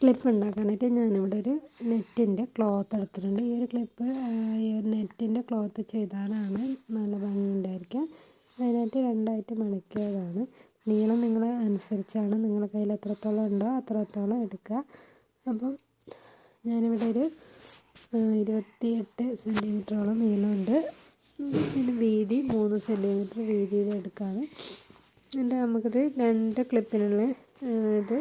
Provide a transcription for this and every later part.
Clip ഉണ്ടാക്കാനായിട്ട് ഞാനിവിടെ ഒരു നെറ്റിന്റെ ക്ലോത്ത് എടുത്തിട്ടുണ്ട്. ഈ ഒരു ക്ലിപ്പ് ഈ ഒരു നെറ്റിന്റെ ക്ലോത്ത് ചെയ്താലാണ് നല്ല ഭംഗി ഉണ്ടായിരിക്കുക. അതിനായിട്ട് രണ്ടായിട്ട് മടക്കിയതാണ്. നീളം നിങ്ങളെ അനുസരിച്ചാണ് നിങ്ങളുടെ കയ്യിൽ എത്രത്തോളം ഉണ്ടോ അത്രത്തോളം എടുക്കുക. അപ്പം ഞാനിവിടെ ഒരു ഇരുപത്തി എട്ട് സെന്റിമീറ്ററോളം നീളമുണ്ട്. പിന്നെ വീതി മൂന്ന് സെന്റിമീറ്റർ വീതിയിൽ എടുക്കുകയാണ്. എന്നിട്ട് നമുക്കിത് രണ്ട് ക്ലിപ്പിനുള്ള ഇത്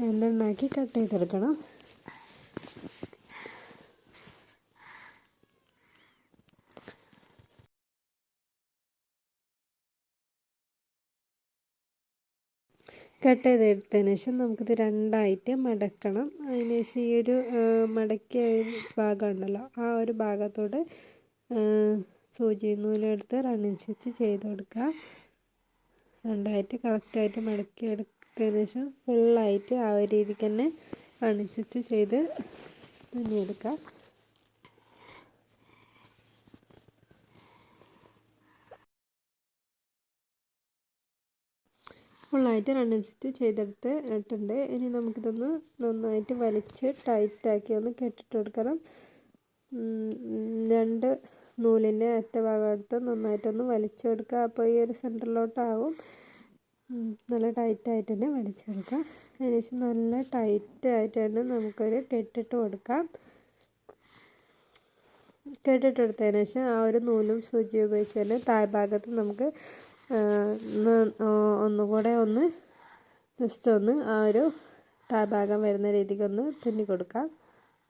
രണ്ടെണ്ണാക്കി കട്ട് ചെയ്തെടുക്കണം. കട്ട് ചെയ്തെടുത്തതിന് ശേഷം നമുക്കിത് രണ്ടായിട്ട് മടക്കണം. അതിന് ശേഷം ഈ ഒരു മടക്കിയ ഭാഗം ഉണ്ടല്ലോ ആ ഒരു ഭാഗത്തോട് സൂചി നൂലെടുത്ത് റണ്ണിങ് സ്റ്റിച്ച് ചെയ്ത് കൊടുക്കുക. രണ്ടായിട്ട് കറക്റ്റായിട്ട് മടക്കി ശേഷം ഫുള്ളായിട്ട് ആ ഒരു രീതിക്ക് തന്നെ അണിച്ചിട്ട് ചെയ്ത് തുന്നിയെടുക്കാം ഫുള്ളായിട്ട് സ്റ്റിച്ച് ചെയ്തെടുത്ത് ഇട്ടുണ്ട് ഇനി നമുക്കിതൊന്ന് നന്നായിട്ട് വലിച്ച് ടൈറ്റാക്കി ഒന്ന് കെട്ടിട്ട് കൊടുക്കണം. രണ്ട് നൂലിന്റെ അറ്റ ഭാഗം എടുത്ത് നന്നായിട്ടൊന്ന് വലിച്ചു കൊടുക്കുക. അപ്പോൾ ഈ ഒരു സെന്ററിലോട്ടാവും നല്ല ടൈറ്റായിട്ട് തന്നെ വലിച്ചെടുക്കാം. അതിനുശേഷം നല്ല ടൈറ്റായിട്ട് തന്നെ നമുക്കൊരു കെട്ടിട്ട് കൊടുക്കാം. കെട്ടിട്ടെടുത്തതിന് ശേഷം ആ ഒരു നൂലും സൂചി ഉപയോഗിച്ച് തന്നെ താഴ്ഭാഗത്ത് നമുക്ക് ഒന്നുകൂടെ ഒന്ന് ജസ്റ്റ് ഒന്ന് ആ ഒരു താഴ്ഭാഗം വരുന്ന രീതിക്ക് ഒന്ന് തുന്നി കൊടുക്കാം.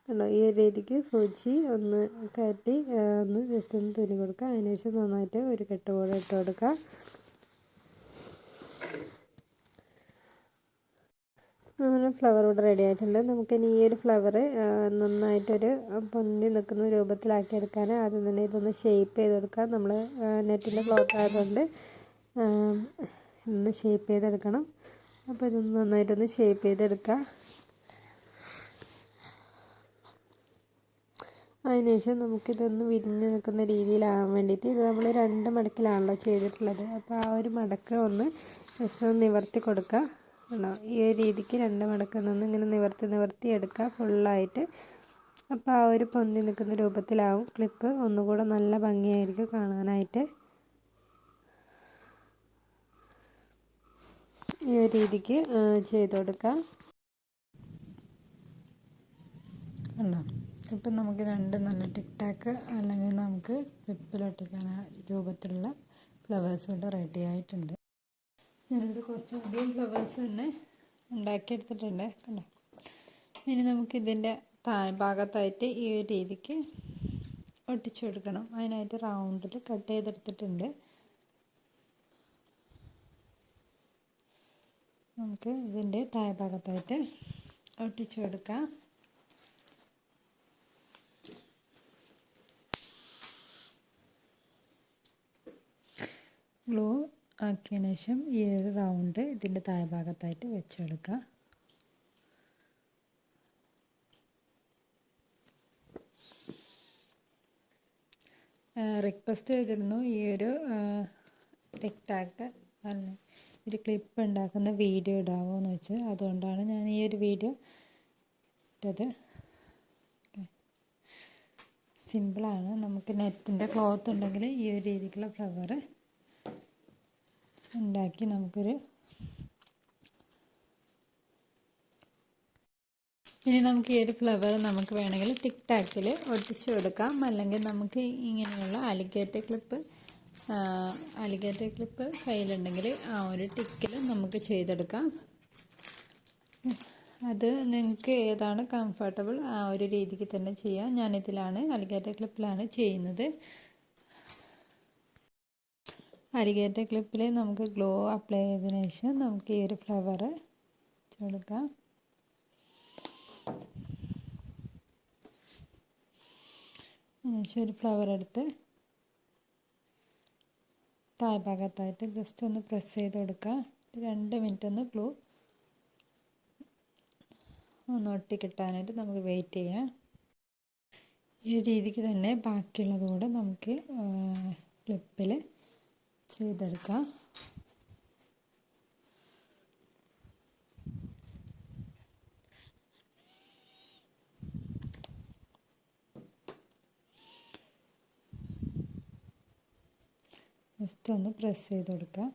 കണ്ടോ? ഈ രീതിക്ക് സൂചി ഒന്ന് കയറ്റി ഒന്ന് ജസ്റ്റ് ഒന്ന് തുന്നി കൊടുക്കുക അതിനുശേഷം നന്നായിട്ട് ഒരു കെട്ട് കൂടെ ഇട്ട് കൊടുക്കുക നമ്മുടെ ഫ്ലവർ ഇവിടെ റെഡി ആയിട്ടുണ്ട്. നമുക്കിനി ഈ ഒരു ഫ്ലവർ നന്നായിട്ടൊരു പൊന്തി നിൽക്കുന്ന രൂപത്തിലാക്കി എടുക്കാൻ ആദ്യം തന്നെ ഇതൊന്ന് ഷേപ്പ് ചെയ്ത് കൊടുക്കാം. നമ്മൾ നെറ്റിന്റെ ക്ലോത്ത് ആയതുകൊണ്ട് ഒന്ന് ഷേപ്പ് ചെയ്തെടുക്കണം. അപ്പോൾ ഇതൊന്ന് നന്നായിട്ടൊന്ന് ഷേപ്പ് ചെയ്തെടുക്കുക അതിനുശേഷം നമുക്കിതൊന്ന് വിരിഞ്ഞ് നിൽക്കുന്ന രീതിയിലാവാൻ വേണ്ടിയിട്ട് ഇത് നമ്മൾ രണ്ട് മടക്കിലാണല്ലോ ചെയ്തിട്ടുള്ളത്. അപ്പോൾ ആ ഒരു മടക്ക് ഒന്ന് ജസ്റ്റ് ഒന്ന് നിവർത്തി കൊടുക്കുക ഉണ്ടോ ഈ ഒരു രീതിക്ക് രണ്ട് മടക്കിൽ നിന്ന് ഇങ്ങനെ നിവർത്തി നിവർത്തി എടുക്കുക ഫുള്ളായിട്ട്. അപ്പോൾ ആ ഒരു പൊന്തി നിൽക്കുന്ന രൂപത്തിലാവും ക്ലിപ്പ് ഒന്നുകൂടെ നല്ല ഭംഗിയായിരിക്കും കാണാനായിട്ട്. ഈ ഒരു രീതിക്ക് ചെയ്ത് കൊടുക്കാം. ഉണ്ടോ ഇപ്പം നമുക്ക് രണ്ട് നല്ല ടിക്ടാക്ക് അല്ലെങ്കിൽ നമുക്ക് ക്ലിപ്പിലൊട്ടിക്കാൻ രൂപത്തിലുള്ള ഫ്ലവേഴ്സ് ഇവിടെ റെഡി ആയിട്ടുണ്ട്. ഞാനിത് കുറച്ചധികം ഫ്ലവേഴ്സ് തന്നെ ഉണ്ടാക്കിയെടുത്തിട്ടുണ്ട്. കണ്ടോ? ഇനി നമുക്ക് ഇതിന്റെ താഴ്ഭാഗത്തായിട്ട് ഈ ഒരു രീതിക്ക് ഒട്ടിച്ചു കൊടുക്കണം. അതിനായിട്ട് റൗണ്ടിൽ കട്ട് ചെയ്തെടുത്തിട്ടുണ്ട്. നമുക്ക് ഇതിന്റെ താഴ്ഭാഗത്തായിട്ട് ഒട്ടിച്ചു കൊടുക്കാം. ഗ്ലൂ ആക്കിയതിന് ശേഷം ഈ ഒരു റൗണ്ട് ഇതിന്റെ താഴ്ഭാഗത്തായിട്ട് വെച്ചെടുക്കുക. റിക്വസ്റ്റ് ചെയ്തിരുന്നു ഈ ഒരു ടിക്ടാക്ക് ഒരു ക്ലിപ്പ് ഉണ്ടാക്കുന്ന വീഡിയോ ഇടാമോ എന്ന് വെച്ച്. അതുകൊണ്ടാണ് ഞാൻ ഈ ഒരു വീഡിയോ ഇട്ടത്. സിമ്പിളാണ് നമുക്ക് നെറ്റിന്റെ ക്ലോത്ത് ഉണ്ടെങ്കിൽ ഈ ഒരു രീതിക്കുള്ള ഫ്ലവർ ഉണ്ടാക്കി നമുക്കൊരു ഇനി നമുക്ക് ഈ ഒരു ഫ്ലവർ നമുക്ക് വേണമെങ്കിൽ ടിക് ടാക്കിൽ ഒട്ടിച്ചു കൊടുക്കാം. അല്ലെങ്കിൽ നമുക്ക് ഇങ്ങനെയുള്ള അലിഗേറ്റർ ക്ലിപ്പ് അലിഗേറ്റർ ക്ലിപ്പ് കയ്യിലുണ്ടെങ്കിൽ ആ ഒരു ടിക്കിൽ നമുക്ക് ചെയ്തെടുക്കാം. അത് നിങ്ങൾക്ക് ഏതാണ് കംഫർട്ടബിൾ ആ ഒരു രീതിക്ക് തന്നെ ചെയ്യാം. ഞാനിതിലാണ് അലിഗേറ്റർ ക്ലിപ്പിലാണ് ചെയ്യുന്നത്. അലിഗേറ്റർ ക്ലിപ്പിൽ നമുക്ക് ഗ്ലോ അപ്ലൈ ചെയ്തതിന് ശേഷം നമുക്ക് ഈ ഒരു ഫ്ലവർ കൊടുക്കാം ഒരു ഫ്ലവർ എടുത്ത് താഴ്ഭാഗത്തായിട്ട് ജസ്റ്റ് ഒന്ന് പ്രസ് ചെയ്ത് കൊടുക്കുക. രണ്ട് മിനിറ്റ് ഒന്ന് ഗ്ലൂ ഒന്ന് ഒട്ടി കിട്ടാനായിട്ട് നമുക്ക് വെയിറ്റ് ചെയ്യാം. ഈ രീതിക്ക് തന്നെ ബാക്കിയുള്ളതുകൂടെ നമുക്ക് ക്ലിപ്പിൽ ചെയ്തെടുക്കാം. ജസ്റ്റ് ഒന്ന് പ്രസ് ചെയ്ത് കൊടുക്കാം.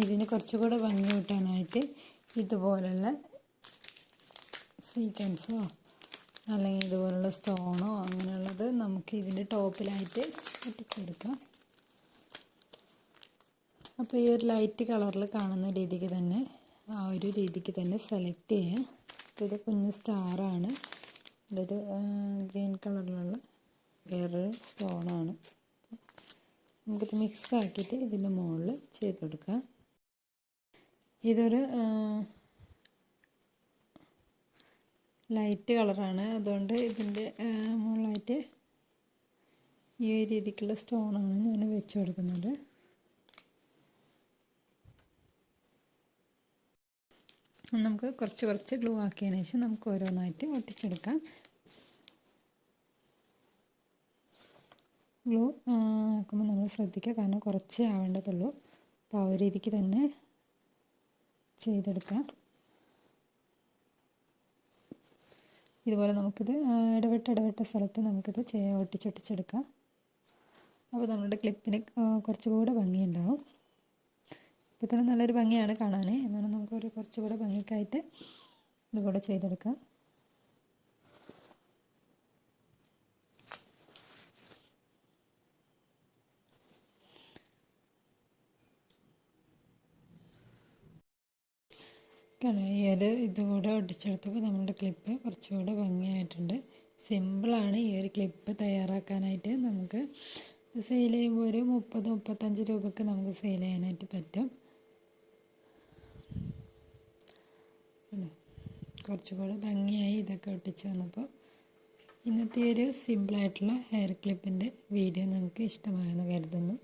ഇതിന് കുറച്ചുകൂടെ ഭംഗി കിട്ടാനായിട്ട് ഇതുപോലുള്ള സീക്വൻസോ അല്ലെങ്കിൽ ഇതുപോലുള്ള സ്റ്റോണോ അങ്ങനെയുള്ളത് നമുക്ക് ഇതിന്റെ ടോപ്പിലായിട്ട് ഒട്ടിച്ചെടുക്കാം അപ്പോൾ ഈ ഒരു ലൈറ്റ് കളറിൽ കാണുന്ന രീതിക്ക് തന്നെ ആ ഒരു രീതിക്ക് തന്നെ സെലക്ട് ചെയ്യാം. ഇത് കുഞ്ഞ് സ്റ്റാറാണ് ഇതൊരു ഗ്രീൻ കളറിലുള്ള വേറൊരു സ്റ്റോണാണ് നമുക്കിത് മിക്സ് ആക്കിയിട്ട് ഇതിന്റെ മുകളിൽ ചെയ്ത് കൊടുക്കാം. ഇതൊരു ലൈറ്റ് കളറാണ്. അതുകൊണ്ട് ഇതിന്റെ മുകളിലായിട്ട് ഈ ഒരു രീതിക്കുള്ള സ്റ്റോണാണ് ഞാൻ വെച്ച് കൊടുക്കുന്നത്. നമുക്ക് കുറച്ച് കുറച്ച് ഗ്ലൂ ആക്കിയതിന് ശേഷം നമുക്ക് ഓരോന്നായിട്ട് ഒട്ടിച്ചെടുക്കാം. ഗ്ലൂ ആക്കുമ്പോൾ നമ്മൾ ശ്രദ്ധിക്കുക. കാരണം കുറച്ചേ ആവേണ്ടതുള്ളൂ. അപ്പോൾ ആ ഒരു രീതിക്ക് തന്നെ ചെയ്തെടുക്കാം. ഇതുപോലെ നമുക്കിത് ഇടവിട്ട് ഇടവിട്ട സ്ഥലത്ത് നമുക്കിത് ഒട്ടിച്ചൊട്ടിച്ചെടുക്കാം. അപ്പോൾ നമ്മുടെ ക്ലിപ്പിന് കുറച്ചുകൂടെ ഭംഗിയുണ്ടാവും. ഇപ്പോൾ തന്നെ നല്ലൊരു ഭംഗിയാണ് കാണാൻ എന്നാലും നമുക്കൊരു കുറച്ചുകൂടെ ഭംഗിക്കായിട്ട് ഇതുകൂടെ ചെയ്തെടുക്കാം. കണയത് ഇതുകൂടെ ഒട്ടിച്ചെടുത്തപ്പോൾ നമ്മുടെ ക്ലിപ്പ് കുറച്ചുകൂടെ ഭംഗിയായിട്ടുണ്ട്. സിമ്പിളാണ് ഈ ഒരു ക്ലിപ്പ് തയ്യാറാക്കാനായിട്ട് നമുക്ക് സെയിൽ ചെയ്യുമ്പോൾ ഒരു മുപ്പത് മുപ്പത്തഞ്ച് രൂപയ്ക്ക് നമുക്ക് സെയിൽ ചെയ്യാനായിട്ട് പറ്റും. കുറച്ചുകൂടെ ഭംഗിയായി ഇതൊക്കെ ഒട്ടിച്ച് വന്നപ്പോൾ ഇന്നത്തെ ഒരു സിമ്പിളായിട്ടുള്ള ഹെയർ ക്ലിപ്പിന്റെ വീഡിയോ നിങ്ങൾക്ക് ഇഷ്ടമായെന്ന് കരുതുന്നു.